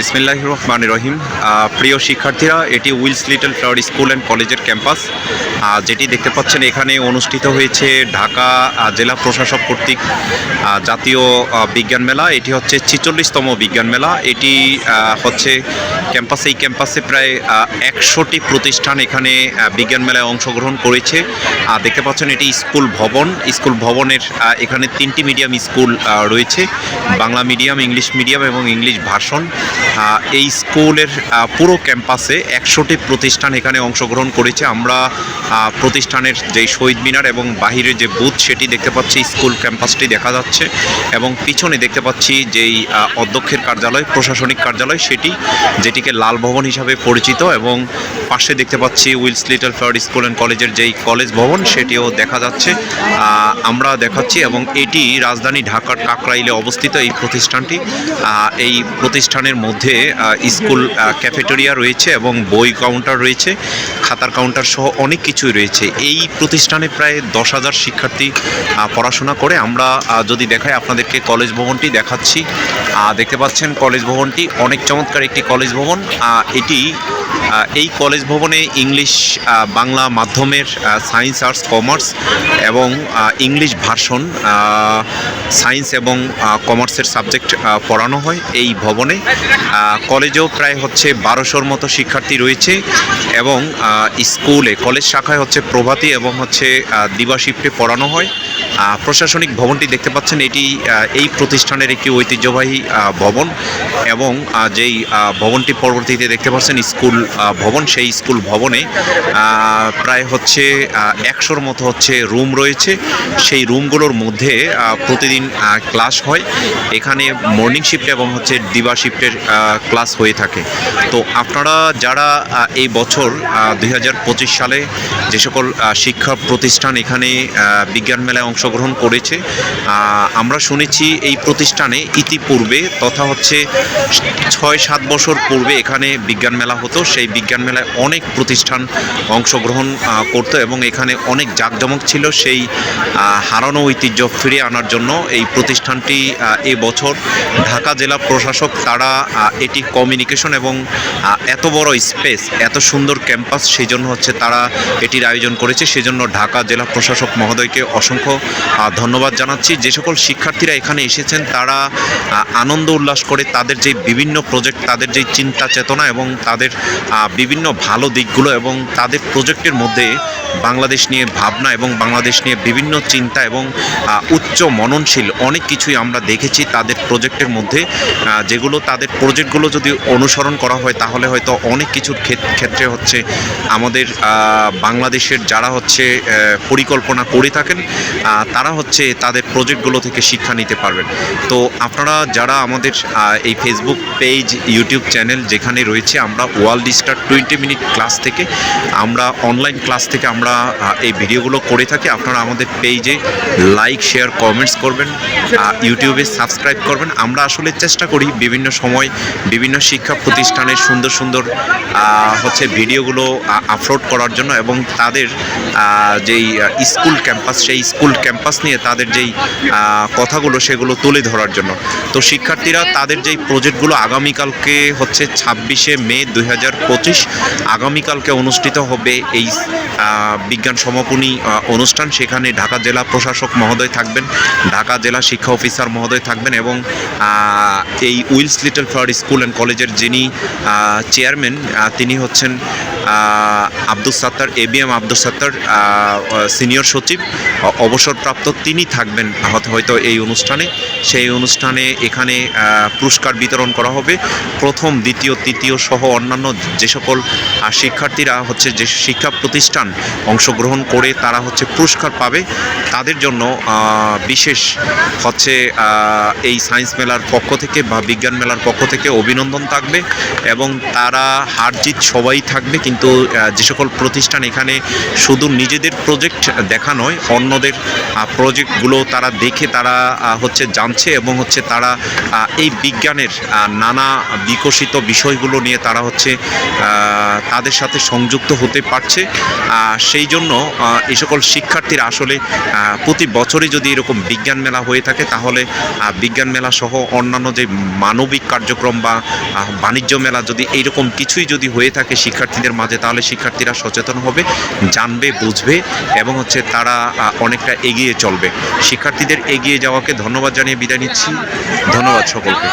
বিসমিল্লাহ রহমান রহিম। প্রিয় শিক্ষার্থীরা, এটি Wills Little Flower school and কলেজের ক্যাম্পাস। যেটি দেখতে পাচ্ছেন, এখানে অনুষ্ঠিত হয়েছে ঢাকা জেলা প্রশাসক কর্তৃক জাতীয় বিজ্ঞান মেলা। এটি হচ্ছে ছিচল্লিশতম বিজ্ঞান মেলা। এটি হচ্ছে ক্যাম্পাসে। এই ক্যাম্পাসে প্রায় একশোটি প্রতিষ্ঠান এখানে বিজ্ঞান মেলায় অংশগ্রহণ করেছে। দেখতে পাচ্ছেন, এটি স্কুল ভবন। স্কুল ভবনের এখানে তিনটি মিডিয়াম স্কুল রয়েছে। বাংলা মিডিয়াম, ইংলিশ মিডিয়াম এবং ইংলিশ ভাষণ। এই স্কুলের পুরো ক্যাম্পাসে একশোটি প্রতিষ্ঠান এখানে অংশগ্রহণ করেছে। আমরা প্রতিষ্ঠানের যে শহীদ মিনার এবং বাহিরে যে বুথ, সেটি দেখতে পাচ্ছি, স্কুল ক্যাম্পাসটি দেখা যাচ্ছে এবং পিছনে দেখতে পাচ্ছি যেই অধ্যক্ষের কার্যালয়, প্রশাসনিক কার্যালয়, সেটি যেটিকে লাল ভবন হিসাবে পরিচিত এবং পাশে দেখতে পাচ্ছি Wills Little Flower school and কলেজের যেই কলেজ ভবন, সেটিও দেখা যাচ্ছে। আমরা দেখাচ্ছি এবং এটি রাজধানী ঢাকার কাকরাইলে অবস্থিত এই প্রতিষ্ঠানটি। এই প্রতিষ্ঠানের মধ্যে আহ, স্কুল ক্যাফেটেরিয়া রয়েছে এবং বই কাউন্টার রয়েছে খাতার কাউন্টার সহ অনেক কিছুই রয়েছে। এই প্রতিষ্ঠানে প্রায় দশ হাজার শিক্ষার্থী পড়াশোনা করে। আমরা যদি দেখাই আপনাদেরকে কলেজ ভবনটি দেখাচ্ছি দেখতে পাচ্ছেন কলেজ ভবনটি অনেক চমৎকার একটি কলেজ ভবন। এটি এই কলেজ ভবনে ইংলিশ বাংলা মাধ্যমের সায়েন্স, আর্টস, কমার্স এবং ইংলিশ ভার্সন সায়েন্স এবং কমার্সের সাবজেক্ট পড়ানো হয় এই ভবনে। কলেজেও প্রায় হচ্ছে বারোশোর মতো শিক্ষার্থী রয়েছে এবং স্কুলে, কলেজ শাখায় হচ্ছে প্রভাতী এবং হচ্ছে দিবা শিফটে পড়ানো হয়। প্রশাসনিক ভবনটি দেখতে পাচ্ছেন, এটি এই প্রতিষ্ঠানের একটি ঐতিহ্যবাহী ভবন এবং যেই ভবনটি পরবর্তীতে দেখতে পাচ্ছেন স্কুল ভবন, সেই স্কুল ভবনে প্রায় হচ্ছে একশোর মতো হচ্ছে রুম রয়েছে। সেই রুমগুলোর মধ্যে প্রতিদিন ক্লাস হয়। এখানে মর্নিং শিফট এবং হচ্ছে দিবা শিফটের ক্লাস হয়ে থাকে। তো আপনারা যারা এই বছর দু হাজার পঁচিশ সালে যে সকল শিক্ষা প্রতিষ্ঠান এখানে বিজ্ঞান মেলায় অংশগ্রহণ করেছে। আমরা শুনেছি এই প্রতিষ্ঠানে ইতিপূর্বে তথা হচ্ছে ছয় সাত বছর পূর্বে এখানে বিজ্ঞান মেলা হতো। সেই বিজ্ঞান মেলায় অনেক প্রতিষ্ঠান অংশগ্রহণ করতো এবং এখানে অনেক জাঁকজমক ছিল। সেই হারানো ঐতিহ্য ফিরে আনার জন্য এই প্রতিষ্ঠানটি আহ, এবছর ঢাকা জেলা প্রশাসক তারা এটি কমিউনিকেশন এবং এত বড় স্পেস এত সুন্দর ক্যাম্পাস সেই জন্য হচ্ছে তারা এটির আয়োজন করেছে। সেজন্য ঢাকা জেলা প্রশাসক মহোদয়কে অসংখ্য ধন্যবাদ জানাচ্ছি। যে সকল শিক্ষার্থীরা এখানে এসেছেন, তারা আনন্দ উল্লাস করে তাদের যে বিভিন্ন প্রজেক্ট তাদের যে চিন্তা চেতনা এবং তাদের বিভিন্ন ভালো দিকগুলো এবং তাদের প্রজেক্টের মধ্যে বাংলাদেশ নিয়ে ভাবনা এবং বাংলাদেশ নিয়ে বিভিন্ন চিন্তা এবং উচ্চ মননশীল অনেক কিছুই আমরা দেখেছি তাদের প্রজেক্টের মধ্যে। যেগুলো তাদের প্রজেক্টগুলো যদি অনুসরণ করা হয় তাহলে হয়তো অনেক কিছুর ক্ষেত্রে হচ্ছে আমাদের বাংলাদেশের যারা হচ্ছে পরিকল্পনা করে থাকেন তারা হচ্ছে তাদের প্রজেক্টগুলো থেকে শিক্ষা নিতে পারবেন। তো আপনারা যারা আমাদের এই ফেসবুক পেজ ইউটিউব চ্যানেল যেখানে রয়েছে, আমরা world star twenty minute class থেকে, আমরা অনলাইন ক্লাস থেকে আমরা আহ, এই ভিডিওগুলো করে থাকি আপনারা আমাদের পেজে লাইক শেয়ার কমেন্টস করবেন ইউটিউবে সাবস্ক্রাইব করবেন। আমরা আসলে চেষ্টা করি বিভিন্ন সময় বিভিন্ন শিক্ষা প্রতিষ্ঠানের সুন্দর সুন্দর হচ্ছে ভিডিওগুলো আপলোড করার জন্য এবং তাদের যেই স্কুল ক্যাম্পাস সেই স্কুল ক্যাম্পাস নিয়ে তাদের যেই কথাগুলো সেগুলো তুলে ধরার জন্য। তো শিক্ষার্থীরা তাদের যেই প্রজেক্টগুলো আগামীকালকে হচ্ছে ছাব্বিশে মে দুই হাজার পঁচিশ আগামীকালকে অনুষ্ঠিত হবে এই বিজ্ঞান সমাপনী অনুষ্ঠান। সেখানে ঢাকা জেলা প্রশাসক মহোদয় থাকবেন, ঢাকা জেলা শিক্ষা অফিসার মহোদয় থাকবেন এবং এই Wills Little Flower school and কলেজের যিনি চেয়ারম্যান তিনি হচ্ছেন Abdul Sattar, A B M Abdul Sattar senior সচিব। অবসরপ্রাপ্ত তিনি থাকবেন হয়তো- এই অনুষ্ঠানে। সেই অনুষ্ঠানে এখানে পুরস্কার বিতরণ করা হবে। প্রথম, দ্বিতীয়, তৃতীয় সহ অন্যান্য যে সকল শিক্ষার্থীরা হচ্ছে যে শিক্ষা প্রতিষ্ঠান অংশগ্রহণ করে তারা হচ্ছে পুরস্কার পাবে। তাদের জন্য বিশেষ হচ্ছে এই সায়েন্স মেলার পক্ষ থেকে বা বিজ্ঞান মেলার পক্ষ থেকে অভিনন্দন থাকবে এবং তারা হার জিত সবাই থাকবে। কিন্তু কিন্তু যে সকল প্রতিষ্ঠান এখানে শুধু নিজেদের প্রজেক্ট দেখা নয়, অন্যদের প্রজেক্টগুলো তারা দেখে তারা হচ্ছে জানছে এবং হচ্ছে তারা এই বিজ্ঞানের নানা বিকশিত বিষয়গুলো নিয়ে তারা হচ্ছে তাদের সাথে সংযুক্ত হতে পারছে। সেই জন্য এই সকল শিক্ষার্থীরা আসলে প্রতি বছরই যদি এরকম বিজ্ঞান মেলা হয়ে থাকে, তাহলে বিজ্ঞান মেলা সহ অন্যান্য যে মানবিক কার্যক্রম বা বাণিজ্য মেলা যদি এইরকম কিছুই যদি হয়ে থাকে শিক্ষার্থীদের মাঝে তাহলে শিক্ষার্থীরা সচেতন হবে, জানবে, বুঝবে এবং হচ্ছে তারা অনেকটা এগিয়ে চলবে। শিক্ষার্থীদের এগিয়ে যাওয়াকে ধন্যবাদ জানিয়ে বিদায় নিচ্ছি। ধন্যবাদ সকলকে।